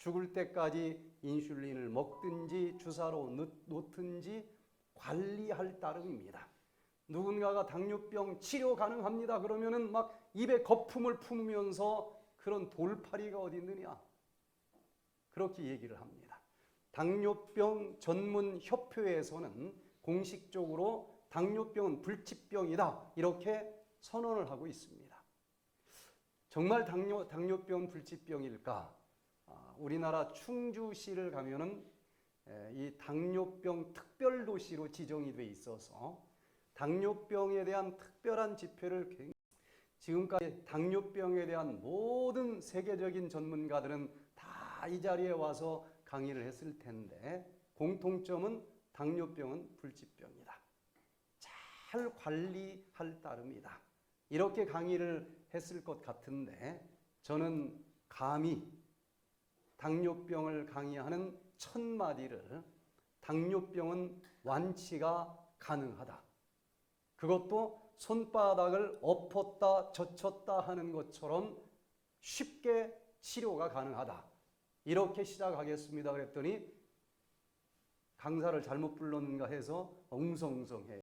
죽을 때까지 인슐린을 먹든지 주사로 놓- 놓든지 관리할 따름입니다. 누군가가 당뇨병 치료 가능합니다. 그러면은 막 입에 거품을 품으면서 그런 돌팔이가 어디 있느냐? 그렇게 얘기를 합니다. 당뇨병 전문 협회에서는 공식적으로 당뇨병은 불치병이다. 이렇게 선언을 하고 있습니다. 정말 당뇨, 당뇨병 불치병일까? 아, 우리나라 충주시를 가면은 에, 이 당뇨병 특별도시로 지정이 돼 있어서 당뇨병에 대한 특별한 지표를 굉- 지금까지 당뇨병에 대한 모든 세계적인 전문가들은 다 이 자리에 와서 강의를 했을 텐데 공통점은 당뇨병은 불치병이다. 잘 관리할 따름이다. 이렇게 강의를 했을 것 같은데 저는 감히 당뇨병을 강의하는 첫 마디를 당뇨병은 완치가 가능하다. 그것도 손바닥을 엎었다 젖혔다 하는 것처럼 쉽게 치료가 가능하다. 이렇게 시작하겠습니다. 그랬더니 강사를 잘못 불렀는가 해서 엉성엉성해.